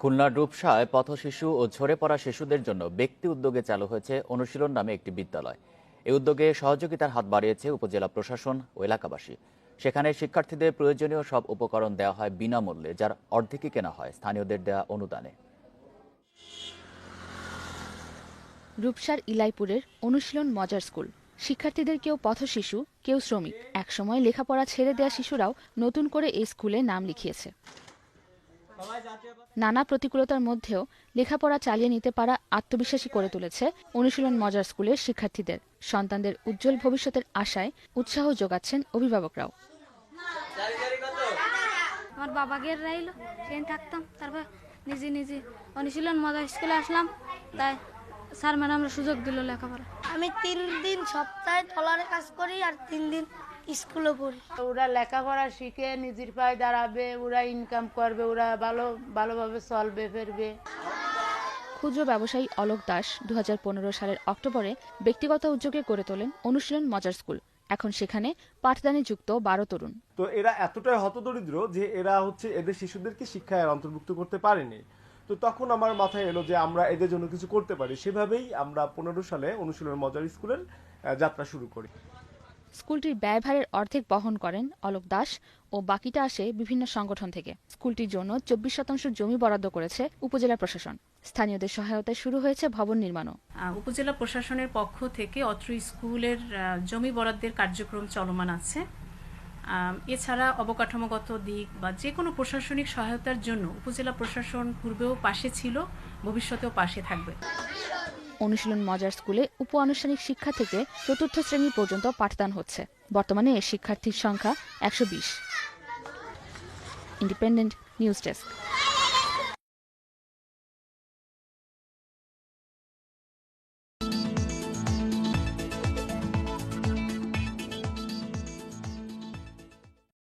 খুলনার রূপসায় পথশিশু ও ঝরে পড়া শিশুদের জন্য ব্যক্তি উদ্যোগে চালু হয়েছে অনুশীলন নামে একটি বিদ্যালয়। এই উদ্যোগে সহযোগিতার হাত বাড়িয়েছে উপজেলা প্রশাসন ও এলাকাবাসী। সেখানে শিক্ষার্থীদের প্রয়োজনীয় সব উপকরণ দেওয়া হয় বিনামূল্যে, যার অর্ধেকই কেনা হয়। স্থানীয়দের দেওয়া অনুদানে। রূপসার ইলাইপুরের অনুশীলন মজার স্কুল। শিক্ষার্থীদের কেউ পথশিশু, কেউ শ্রমিক। একসময় লেখাপড়া ছেড়ে দেওয়া শিশুরাও নতুন করে এই স্কুলে নাম লিখিয়েছে। নানা প্রতিকূলতার মধ্যেও লেখাপড়া চালিয়ে নিতে পারা আত্মবিশ্বাসী করে তুলেছে অনুশীলন মজার স্কুলের শিক্ষার্থীদের। সন্তানদের উজ্জ্বল ভবিষ্যতের আশায় উৎসাহ যোগাচ্ছেন অভিভাবকরাও। আমার বাবা গের রাইলো সেখানে থাকতাম তারপর নিজে নিজে অনুশীলন মজা স্কুলে আসলাম তাই স্যার ম্যাডামরা সুযোগ দিল লেখাপড়া। আমি তিন দিন সপ্তাহে টলারে কাজ করি আর তিন দিন স্কুলে পড়ি। ওরা লেখাপড়া শিখে নিজের পায়ে দাঁড়াবে ওরা ইনকাম করবে ওরা ভালো ভালোভাবে চলবে ফেরবে। ক্ষুদ্র ব্যবসায়ী অলোক দাস দু হাজার পনেরো সালের অক্টোবরে ব্যক্তিগত উদ্যোগে গড়ে তোলেন অনুশীলন মজার স্কুল। এখন সেখানে পাঠদানে যুক্ত বারো তরুণ। তো এরা এতটাই হতদরিদ্র যে এরা হচ্ছে এদের শিশুদেরকে শিক্ষায় অন্তর্ভুক্ত করতে পারেনি। তো তখন আমার মাথায় এলো যে আমরা এদের জন্য কিছু করতে পারি। সেভাবেই আমরা পনেরো সালে অনুশীলন মজার স্কুলের যাত্রা শুরু করি। স্কুলটির ব্যয়ভারের অর্ধেক বহন করেন অলোক দাস ও বাকিটা আসে বিভিন্ন সংগঠন থেকে। স্কুলটির জন্য চব্বিশ শতাংশ জমি বরাদ্দ করেছে উপজেলা প্রশাসন। স্থানীয়দের সহায়তায় শুরু হয়েছে ভবন নির্মাণও। উপজেলা প্রশাসনের পক্ষ থেকে অত্র স্কুলের জমি বরাদ্দের কার্যক্রম চলমান আছে। এছাড়া অবকাঠামোগত দিক বা যে কোনো প্রশাসনিক সহায়তার জন্য উপজেলা প্রশাসন পূর্বেও পাশে ছিল, ভবিষ্যতেও পাশে থাকবে। অনুশীলন মজার স্কুলে উপ আনুষ্ঠানিক শিক্ষা থেকে চতুর্থ শ্রেণি পর্যন্ত পাঠদান হচ্ছে। বর্তমানে এর শিক্ষার্থীর সংখ্যা একশো বিশ। Independent news desk.